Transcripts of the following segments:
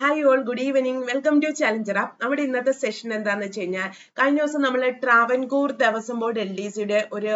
Hi all good evening welcome to challenger app നമ്മുടെ ഇന്നത്തെ session എന്താണെന്ന് വെച്ച് കഴിഞ്ഞാൽ കഴിഞ്ഞ ദിവസം നമ്മൾ Travancore Devaswom board L D സിയുടെ ഒരു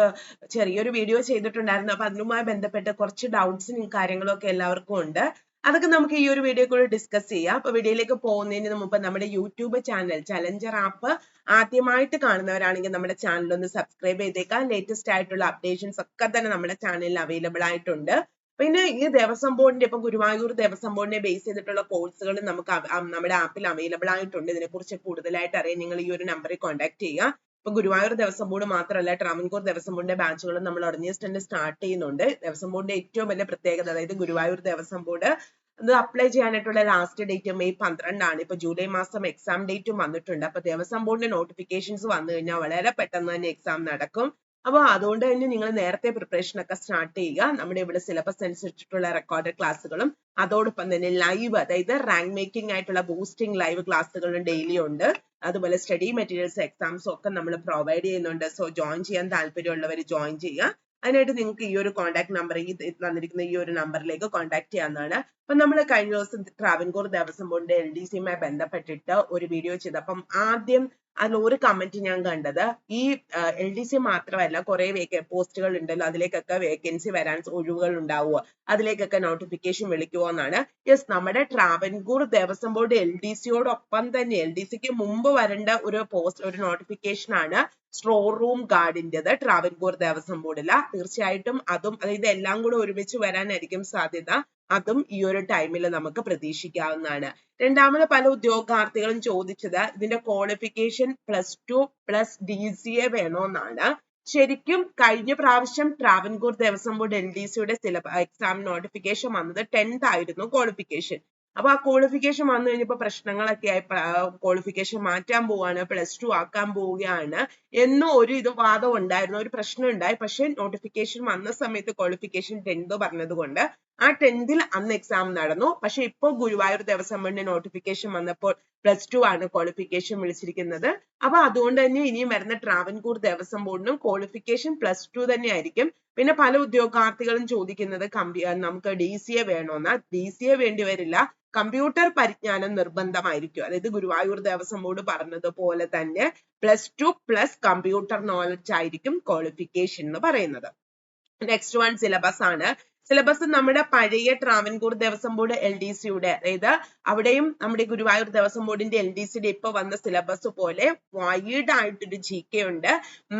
ചെറിയൊരു വീഡിയോ ചെയ്തിട്ടുണ്ടായിരുന്നു. അപ്പൊ അതിനുമായി ബന്ധപ്പെട്ട് കുറച്ച് ഡൗട്ട്സും കാര്യങ്ങളും ഒക്കെ എല്ലാവർക്കും ഉണ്ട്. അതൊക്കെ നമുക്ക് ഈ ഒരു വീഡിയോ കൂടെ ഡിസ്കസ് ചെയ്യാം. അപ്പൊ വീഡിയോയിലേക്ക് പോകുന്നതിന് മുമ്പ് നമ്മുടെ യൂട്യൂബ് ചാനൽ ചലഞ്ചർ ആപ്പ് ആദ്യമായിട്ട് കാണുന്നവരാണെങ്കിൽ നമ്മുടെ ചാനൽ ഒന്ന് സബ്സ്ക്രൈബ് ചെയ്തേക്കാം. ലേറ്റസ്റ്റ് ആയിട്ടുള്ള അപ്ഡേഷൻസ് ഒക്കെ തന്നെ നമ്മുടെ ചാനലിൽ അവൈലബിൾ ആയിട്ടുണ്ട്. പിന്നെ ഈ ദേവസ്വം ബോർഡിന്റെ ഇപ്പൊ ഗുരുവായൂർ ദേവസ്വം ബോർഡിനെ ബേസ് ചെയ്തിട്ടുള്ള കോഴ്സുകൾ നമുക്ക് നമ്മുടെ ആപ്പിൽ അവൈലബിൾ ആയിട്ടുണ്ട്. ഇതിനെക്കുറിച്ച് കൂടുതലായിട്ട് അറിയാൻ നിങ്ങൾ ഈ ഒരു നമ്പറിൽ കോൺടാക്ട് ചെയ്യുക. ഇപ്പൊ ഗുരുവായൂർ ദേവസ്വം ബോർഡ് മാത്രമല്ല ട്രാവൻകൂർ ദേവസ്വം ബോർഡിന്റെ ബാച്ചുകളും നമ്മൾ ഉടനെ തന്നെ സ്റ്റാർട്ട് ചെയ്യുന്നുണ്ട്. ദേവസ്വം ബോർഡിന്റെ ഏറ്റവും വലിയ പ്രത്യേകത അതായത് ഗുരുവായൂർ ദേവസ്വം ബോർഡ് ഇത് അപ്ലൈ ചെയ്യാനായിട്ടുള്ള ലാസ്റ്റ് ഡേറ്റ് മെയ് പന്ത്രണ്ടാണ്. ഇപ്പൊ ജൂലൈ മാസം എക്സാം ഡേറ്റും വന്നിട്ടുണ്ട്. അപ്പൊ ദേവസ്വം ബോർഡിന്റെ നോട്ടിഫിക്കേഷൻസ് വന്നു കഴിഞ്ഞാൽ വളരെ പെട്ടെന്ന് തന്നെ എക്സാം നടക്കും. അപ്പൊ അതുകൊണ്ട് തന്നെ നിങ്ങൾ നേരത്തെ പ്രിപ്പറേഷൻ ഒക്കെ സ്റ്റാർട്ട് ചെയ്യുക. നമ്മുടെ ഇവിടെ സിലബസ് അനുസരിച്ചിട്ടുള്ള റെക്കോർഡ് ക്ലാസ്സുകളും അതോടൊപ്പം തന്നെ ലൈവ് അതായത് റാങ്ക് മേക്കിംഗ് ആയിട്ടുള്ള ബൂസ്റ്റിംഗ് ലൈവ് ക്ലാസ്സുകളും ഡെയിലി ഉണ്ട്. അതുപോലെ സ്റ്റഡി മെറ്റീരിയൽസ് എക്സാംസും ഒക്കെ നമ്മൾ പ്രൊവൈഡ് ചെയ്യുന്നുണ്ട്. സോ ജോയിൻ ചെയ്യാൻ താല്പര്യമുള്ളവർ ജോയിൻ ചെയ്യുക. അതിനായിട്ട് നിങ്ങൾക്ക് ഈ ഒരു കോൺടാക്ട് നമ്പർ ഈ തന്നിരിക്കുന്ന ഈ ഒരു നമ്പറിലേക്ക് കോൺടാക്ട് ചെയ്യാവുന്നതാണ്. അപ്പൊ നമ്മൾ കഴിഞ്ഞ ദിവസം ട്രാവൻകൂർ ദേവസ്വം ബോർഡിന്റെ എൽ ഡി സിയുമായി ബന്ധപ്പെട്ടിട്ട് ഒരു വീഡിയോ ചെയ്തപ്പം ആദ്യം അതിൽ ഒരു കമന്റ് ഞാൻ കണ്ടത്. ഈ എൽ ഡി സി മാത്രമല്ല കുറെ പോസ്റ്റുകൾ ഉണ്ടല്ലോ അതിലേക്കൊക്കെ വേക്കൻസി വരാൻ ഒഴിവുകൾ ഉണ്ടാവുക. അതിലേക്കൊക്കെ നോട്ടിഫിക്കേഷൻ വിളിക്കുമോ എന്നാണ്. യെസ് നമ്മുടെ Travancore Devaswom board L D സിയോടൊപ്പം തന്നെ എൽ ഡി സിക്ക് മുമ്പ് വരേണ്ട ഒരു പോസ്റ്റ് ഒരു നോട്ടിഫിക്കേഷൻ ആണ് സ്റ്റോർ റൂം ഗാർഡിന്റെത് ട്രാവൻകൂർ ദേവസ്വം ബോർഡില. തീർച്ചയായിട്ടും അതും അതായത് എല്ലാം കൂടെ ഒരുമിച്ച് വരാനായിരിക്കും സാധ്യത. അതും ഈ ഒരു ടൈമിൽ നമുക്ക് പ്രതീക്ഷിക്കാവുന്നതാണ്. രണ്ടാമത് പല ഉദ്യോഗാർത്ഥികളും ചോദിച്ചത് ഇതിന്റെ qualification plus two plus D C A വേണോന്നാണ്. ശരിക്കും കഴിഞ്ഞ പ്രാവശ്യം Travancore Devaswom board L D സിയുടെ സിലബ എക്സാം നോട്ടിഫിക്കേഷൻ വന്നത് ടെൻത്ത് ആയിരുന്നു ക്വാളിഫിക്കേഷൻ അപ്പൊ ആ ക്വാളിഫിക്കേഷൻ വന്നു കഴിഞ്ഞപ്പോ പ്രശ്നങ്ങളൊക്കെ ആയി. ക്വാളിഫിക്കേഷൻ മാറ്റാൻ പോവാണ് പ്ലസ് ടു ആക്കാൻ പോവുകയാണ് എന്നും ഒരു ഇത് വാദം ഉണ്ടായിരുന്നു ഒരു പ്രശ്നം ഉണ്ടായി. പക്ഷെ നോട്ടിഫിക്കേഷൻ വന്ന സമയത്ത് ക്വാളിഫിക്കേഷൻ ടെൻത് പറഞ്ഞത് കൊണ്ട് ആ ടെൻത്തിൽ അന്ന് എക്സാം നടന്നു. പക്ഷെ ഇപ്പൊ ഗുരുവായൂർ ദേവസ്വം ബോർഡിന്റെ നോട്ടിഫിക്കേഷൻ വന്നപ്പോൾ പ്ലസ് ടു ആണ് ക്വാളിഫിക്കേഷൻ വിളിച്ചിരിക്കുന്നത്. അപ്പൊ അതുകൊണ്ട് തന്നെ ഇനിയും വരുന്ന ട്രാവൻകൂർ ദേവസ്വം ബോർഡിനും ക്വാളിഫിക്കേഷൻ പ്ലസ് ടു തന്നെ ആയിരിക്കും. പിന്നെ പല ഉദ്യോഗാർത്ഥികളും ചോദിക്കുന്നത് നമുക്ക് ഡി സി എ വേണോന്നാ. ഡി സി എ വേണ്ടി വരില്ല. കമ്പ്യൂട്ടർ പരിജ്ഞാനം നിർബന്ധമായിരിക്കും. അതായത് ഗുരുവായൂർ ദേവസ്വം ബോർഡ് പറഞ്ഞതുപോലെ തന്നെ plus two plus computer knowledge ആയിരിക്കും ക്വാളിഫിക്കേഷൻ എന്ന് പറയുന്നത്. നെക്സ്റ്റ് വൺ സിലബസ് ആണ്. സിലബസ് നമ്മുടെ പഴയ Travancore Devaswom board L D സിയുടെ അതായത് അവിടെയും നമ്മുടെ ഗുരുവായൂർ ദേവസ്വം ബോർഡിന്റെ എൽ ഡി സിയുടെ ഇപ്പൊ വന്ന സിലബസ് പോലെ വൈഡ് ആയിട്ടൊരു ജി കെ ഉണ്ട്.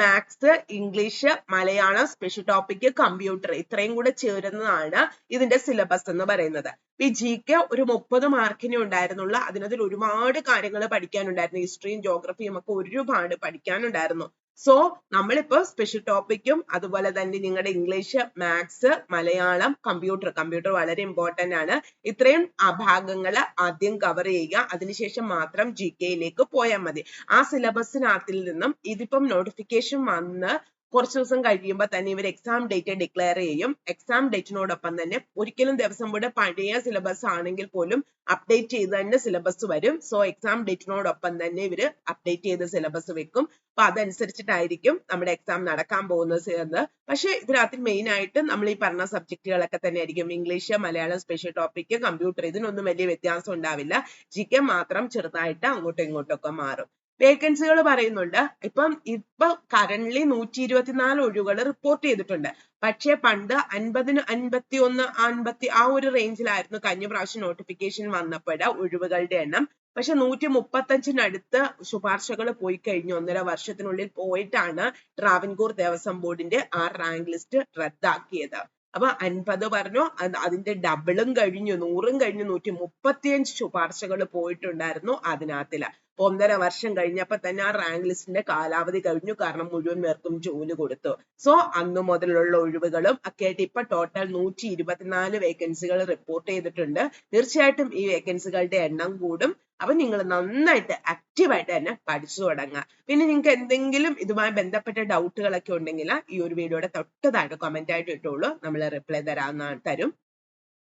Maths English Malayalam special topic computer ഇത്രയും കൂടെ ചേരുന്നതാണ് ഇതിന്റെ സിലബസ് എന്ന് പറയുന്നത്. ഈ ജി കെ ഒരു മുപ്പത് മാർക്കിനെ ഉണ്ടായിരുന്നുള്ളൂ. അതിനകത്തിൽ ഒരുപാട് കാര്യങ്ങൾ പഠിക്കാനുണ്ടായിരുന്നു. ഹിസ്റ്ററിയും ജോഗ്രഫിയും ഒക്കെ ഒരുപാട് പഠിക്കാനുണ്ടായിരുന്നു. സോ നമ്മളിപ്പോ സ്പെഷ്യൽ ടോപ്പിക്കും അതുപോലെ തന്നെ നിങ്ങളുടെ English maths Malayalam computer computer വളരെ ഇമ്പോർട്ടന്റ് ആണ്. ഇത്രയും ഭാഗങ്ങൾ ആദ്യം കവർ ചെയ്യുക. അതിനുശേഷം മാത്രം ജി കെയിലേക്ക് പോയാൽ മതി. ആ സിലബസിനകത്തിൽ നിന്നും ഇതിപ്പം നോട്ടിഫിക്കേഷൻ വന്ന് കുറച്ച് ദിവസം കഴിയുമ്പോൾ തന്നെ ഇവർ എക്സാം ഡേറ്റ് ഡിക്ലെയർ ചെയ്യും. എക്സാം ഡേറ്റിനോടൊപ്പം തന്നെ ഒരിക്കലും ദിവസം കൂടെ പഴയ സിലബസ് ആണെങ്കിൽ പോലും അപ്ഡേറ്റ് ചെയ്ത് തന്നെ സിലബസ് വരും. സോ എക്സാം ഡേറ്റിനോടൊപ്പം തന്നെ ഇവർ അപ്ഡേറ്റ് ചെയ്ത് സിലബസ് വെക്കും. അപ്പൊ അതനുസരിച്ചിട്ടായിരിക്കും നമ്മുടെ എക്സാം നടക്കാൻ പോകുന്നത് എന്ന്. പക്ഷെ ഇതിനകത്ത് മെയിൻ ആയിട്ട് നമ്മൾ ഈ പറഞ്ഞ സബ്ജക്റ്റുകളൊക്കെ തന്നെ ആയിരിക്കും. English Malayalam special topic computer ഇതിനൊന്നും വലിയ വ്യത്യാസം ഉണ്ടാവില്ല. ജി മാത്രം ചെറുതായിട്ട് അങ്ങോട്ടും ഇങ്ങോട്ടും ഒക്കെ മാറും. വേക്കൻസികൾ പറയുന്നുണ്ട്. ഇപ്പം ഇപ്പൊ കറന്റ്ലി നൂറ്റി ഇരുപത്തിനാല് ഒഴിവുകൾ റിപ്പോർട്ട് ചെയ്തിട്ടുണ്ട്. പക്ഷേ പണ്ട് അൻപതിന് അൻപത്തി ഒന്ന് അൻപത്തി ആ ഒരു റേഞ്ചിലായിരുന്നു കഴിഞ്ഞ പ്രാവശ്യം നോട്ടിഫിക്കേഷൻ വന്നപ്പോഴ ഒഴിവുകളുടെ എണ്ണം. പക്ഷെ നൂറ്റി മുപ്പത്തഞ്ചിനടുത്ത് ശുപാർശകൾ പോയി കഴിഞ്ഞു. ഒന്നര വർഷത്തിനുള്ളിൽ പോയിട്ടാണ് ട്രാവൻകൂർ ദേവസ്വം ബോർഡിന്റെ ആ റാങ്ക് ലിസ്റ്റ് റദ്ദാക്കിയത്. അപ്പൊ അൻപത് പറഞ്ഞു? അത് അതിന്റെ ഡബിളും കഴിഞ്ഞു നൂറും കഴിഞ്ഞു നൂറ്റി മുപ്പത്തിയഞ്ച് ശുപാർശകൾ പോയിട്ടുണ്ടായിരുന്നു അതിനകത്തിൽ. ഒന്നര വർഷം കഴിഞ്ഞപ്പോ തന്നെ ആ റാങ്ക് ലിസ്റ്റിന്റെ കാലാവധി കഴിഞ്ഞു. കാരണം മുഴുവൻ പേർക്കും ജോലി കൊടുത്തു. സോ അന്ന് മുതലുള്ള ഒഴിവുകളും ഒക്കെ ആയിട്ട് ഇപ്പൊ ടോട്ടൽ നൂറ്റി ഇരുപത്തിനാല് വേക്കൻസികൾ റിപ്പോർട്ട് ചെയ്തിട്ടുണ്ട്. തീർച്ചയായിട്ടും ഈ വേക്കൻസികളുടെ എണ്ണം കൂടും. അപ്പൊ നിങ്ങൾ നന്നായിട്ട് ആക്റ്റീവായിട്ട് തന്നെ പഠിച്ചു തുടങ്ങുക. പിന്നെ നിങ്ങൾക്ക് എന്തെങ്കിലും ഇതുമായി ബന്ധപ്പെട്ട ഡൗട്ടുകളൊക്കെ ഉണ്ടെങ്കിൽ ഈ ഒരു വീഡിയോയുടെ തൊട്ട് താഴെ കമന്റ് ആയിട്ട് ഇട്ടോളൂ. നമ്മൾ റിപ്ലൈ തരാവുന്ന തരും.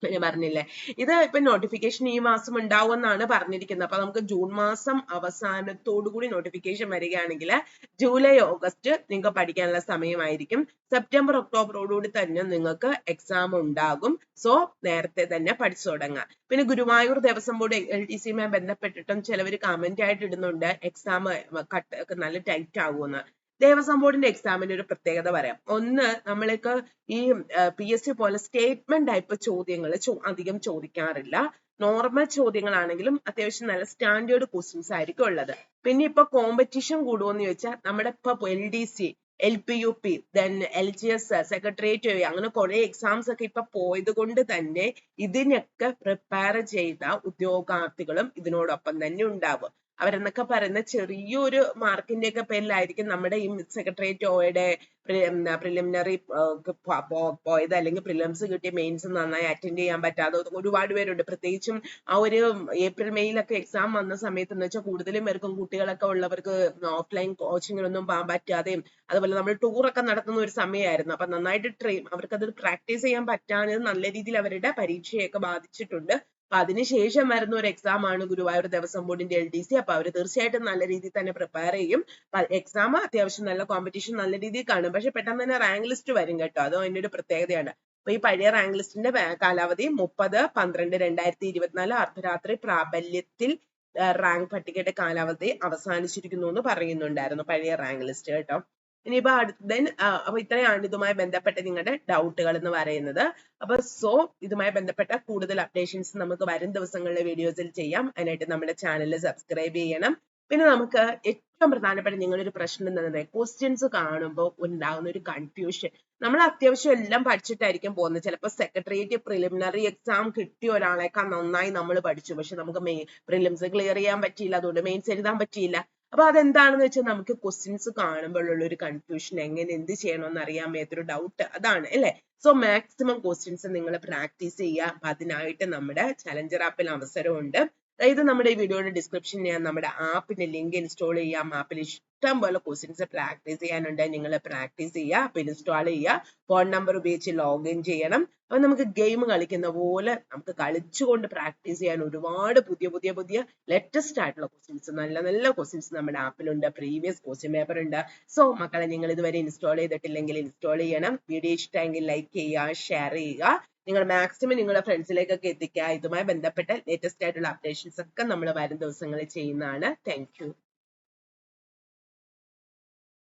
ഞാൻ പറഞ്ഞില്ലേ? ഇത് ഇപ്പൊ നോട്ടിഫിക്കേഷൻ ഈ മാസം ഉണ്ടാവും എന്നാണ് പറഞ്ഞിരിക്കുന്നത്. അപ്പൊ നമുക്ക് ജൂൺ മാസം അവസാനത്തോടു കൂടി നോട്ടിഫിക്കേഷൻ വരികയാണെങ്കിൽ ജൂലൈ ഓഗസ്റ്റ് നിങ്ങൾക്ക് പഠിക്കാനുള്ള സമയമായിരിക്കും. സെപ്റ്റംബർ ഒക്ടോബറോടുകൂടി തന്നെ നിങ്ങൾക്ക് എക്സാം ഉണ്ടാകും. സോ നേരത്തെ തന്നെ പഠിച്ചു തുടങ്ങാം. പിന്നെ Guruvayur Devaswom board L T സിയുമായി ബന്ധപ്പെട്ടിട്ടും ചിലവർ കമന്റ് ആയിട്ട് ഇടുന്നുണ്ട്. എക്സാം കട്ട് നല്ല ടൈറ്റ് ആകുമെന്ന്. ദേവസ്വം ബോർഡിന്റെ എക്സാമിന്റെ ഒരു പ്രത്യേകത പറയാം. ഒന്ന് നമ്മൾക്ക് ഈ പി എസ് സി പോലെ സ്റ്റേറ്റ്മെന്റ് ടൈപ്പ് ചോദ്യങ്ങൾ അധികം ചോദിക്കാറില്ല. നോർമൽ ചോദ്യങ്ങളാണെങ്കിലും അത്യാവശ്യം നല്ല സ്റ്റാൻഡേർഡ് ക്വസ്റ്റ്യൻസ് ആയിരിക്കും ഉള്ളത്. പിന്നെ ഇപ്പൊ കോമ്പറ്റീഷൻ കൂടുമെന്ന് ചോദിച്ചാൽ നമ്മുടെ ഇപ്പൊ L D C L P U P then L G S secretariat അങ്ങനെ കുറെ എക്സാംസ് ഒക്കെ ഇപ്പൊ പോയത് കൊണ്ട് തന്നെ ഇതിനൊക്കെ പ്രിപ്പയർ ചെയ്ത ഉദ്യോഗാർത്ഥികളും ഇതിനോടൊപ്പം തന്നെ ഉണ്ടാവും. അവരെന്നൊക്കെ പറയുന്ന ചെറിയൊരു മാർക്കിന്റെ ഒക്കെ പേരിലായിരിക്കും നമ്മുടെ ഈ സെക്രട്ടേറിയറ്റ് ഓയുടെ പ്രിലിമിനറി പോയത് അല്ലെങ്കിൽ പ്രിലിംസ് കിട്ടിയ മെയിൻസ് നന്നായി അറ്റൻഡ് ചെയ്യാൻ പറ്റാതെ ഒരുപാട് പേരുണ്ട്. പ്രത്യേകിച്ചും ആ ഒരു ഏപ്രിൽ മെയ്യിലൊക്കെ എക്സാം വന്ന സമയത്ത് എന്ന് വെച്ചാൽ കൂടുതലും പേർക്കും കുട്ടികളൊക്കെ ഉള്ളവർക്ക് ഓഫ്ലൈൻ കോച്ചിങ്ങിനൊന്നും പോകാൻ പറ്റാതെയും അതുപോലെ നമ്മൾ ടൂറൊക്കെ നടത്തുന്ന ഒരു സമയമായിരുന്നു അപ്പൊ നന്നായിട്ട് ട്രെയിൻ അവർക്കത് പ്രാക്ടീസ് ചെയ്യാൻ പറ്റാതെ നല്ല രീതിയിൽ അവരുടെ പരീക്ഷയൊക്കെ ബാധിച്ചിട്ടുണ്ട്. അപ്പൊ അതിനുശേഷം വരുന്ന ഒരു എക്സാം ആണ് ഗുരുവായൂർ ദേവസ്വം ബോർഡിന്റെ എൽ ഡി സി അപ്പൊ അവർ തീർച്ചയായിട്ടും നല്ല രീതിയിൽ തന്നെ പ്രിപ്പയർ ചെയ്യും. എക്സാം അത്യാവശ്യം നല്ല കോമ്പറ്റീഷൻ നല്ല രീതിയിൽ കാണും. പക്ഷെ പെട്ടെന്ന് തന്നെ റാങ്ക് ലിസ്റ്റ് വരും കേട്ടോ. അതോ അതിന്റെ ഒരു പ്രത്യേകതയാണ്. അപ്പൊ ഈ പഴയ റാങ്ക് ലിസ്റ്റിന്റെ കാലാവധി മുപ്പത് പന്ത്രണ്ട് രണ്ടായിരത്തി ഇരുപത്തിനാല് അർദ്ധരാത്രി പ്രാബല്യത്തിൽ റാങ്ക് പട്ടികയുടെ കാലാവധി അവസാനിച്ചിരിക്കുന്നു എന്ന് പറയുന്നുണ്ടായിരുന്നു പഴയ റാങ്ക് ലിസ്റ്റ് കേട്ടോ. ഇനിയിപ്പോ ദെൻ അപ്പൊ ഇത്രയാണ് ഇതുമായി ബന്ധപ്പെട്ട നിങ്ങളുടെ ഡൗട്ടുകൾ എന്ന് പറയുന്നത്. അപ്പൊ സോ ഇതുമായി ബന്ധപ്പെട്ട കൂടുതൽ അപ്ഡേഷൻസ് നമുക്ക് വരും ദിവസങ്ങളിലെ വീഡിയോസിൽ ചെയ്യാം. അതിനായിട്ട് നമ്മുടെ ചാനൽ സബ്സ്ക്രൈബ് ചെയ്യണം. പിന്നെ നമുക്ക് ഏറ്റവും പ്രധാനപ്പെട്ട നിങ്ങളൊരു പ്രശ്നം എന്താണെന്ന് ക്വസ്റ്റ്യൻസ് കാണുമ്പോൾ ഉണ്ടാകുന്ന ഒരു കൺഫ്യൂഷൻ നമ്മൾ അത്യാവശ്യം എല്ലാം പഠിച്ചിട്ടായിരിക്കും പോകുന്നത്. ചിലപ്പോൾ സെക്രട്ടേറിയറ്റ് പ്രിലിമിനറി എക്സാം കിട്ടിയ ഒരാളെക്കാൾ നന്നായി നമ്മൾ പഠിച്ചു. പക്ഷെ നമുക്ക് മെയിൻ പ്രിലിംസ് ക്ലിയർ ചെയ്യാൻ പറ്റിയില്ല. അതുകൊണ്ട് മെയിൻസ് എഴുതാൻ പറ്റിയില്ല. അപ്പൊ അതെന്താണെന്ന് വെച്ചാൽ നമുക്ക് ക്വസ്റ്റ്യൻസ് കാണുമ്പോഴുള്ള ഒരു കൺഫ്യൂഷൻ എങ്ങനെ എന്ത് ചെയ്യണമെന്ന് അറിയാൻ മേത്തൊരു ഡൗട്ട് അതാണ് അല്ലെ? സോ മാക്സിമം ക്വസ്റ്റ്യൻസ് നിങ്ങൾ പ്രാക്ടീസ് ചെയ്യുക അപ്പൊ അതിനായിട്ട് നമ്മുടെ ചലഞ്ചർ ആപ്പിൽ അവസരമുണ്ട്. ഇത് നമ്മുടെ ഈ വീഡിയോയുടെ ഡിസ്ക്രിപ്ഷനിൽ ഞാൻ നമ്മുടെ ആപ്പിന്റെ ലിങ്ക് ഇൻസ്റ്റാൾ ചെയ്യാം. ആപ്പിൽ ഇഷ്ടം പോലെ ക്വസ്റ്റ്യൻസ് പ്രാക്ടീസ് ചെയ്യാനുണ്ട്. നിങ്ങൾ പ്രാക്ടീസ് ചെയ്യുക പിന്നെ ഇൻസ്റ്റാൾ ചെയ്യുക. ഫോൺ നമ്പർ ഉപയോഗിച്ച് ലോഗിൻ ചെയ്യണം. അപ്പൊ നമുക്ക് ഗെയിം കളിക്കുന്ന പോലെ നമുക്ക് കളിച്ചുകൊണ്ട് പ്രാക്ടീസ് ചെയ്യാൻ ഒരുപാട് പുതിയ പുതിയ പുതിയ ലേറ്റസ്റ്റ് ആയിട്ടുള്ള ക്വസ്റ്റ്യൻസ് നല്ല നല്ല ക്വസ്റ്റ്യൻസ് നമ്മുടെ ആപ്പിലുണ്ട് പ്രീവിയസ് ക്വസ്റ്റ്യൻ പേപ്പർ ഉണ്ട്. സോ മക്കളെ നിങ്ങൾ ഇതുവരെ ഇൻസ്റ്റാൾ ചെയ്തിട്ടില്ലെങ്കിൽ ഇൻസ്റ്റാൾ ചെയ്യണം. വീഡിയോ ഇഷ്ടമെങ്കിൽ ലൈക്ക് ചെയ്യുക ഷെയർ ചെയ്യുക. നിങ്ങൾ മാക്സിമം നിങ്ങളുടെ ഫ്രണ്ട്സിലേക്കൊക്കെ എത്തിക്കുക. ഇതുമായി ബന്ധപ്പെട്ട ലേറ്റസ്റ്റ് ആയിട്ടുള്ള അപ്ഡേഷൻസ് ഒക്കെ നമ്മൾ വരും ദിവസങ്ങളിൽ ചെയ്യുന്നതാണ്. താങ്ക്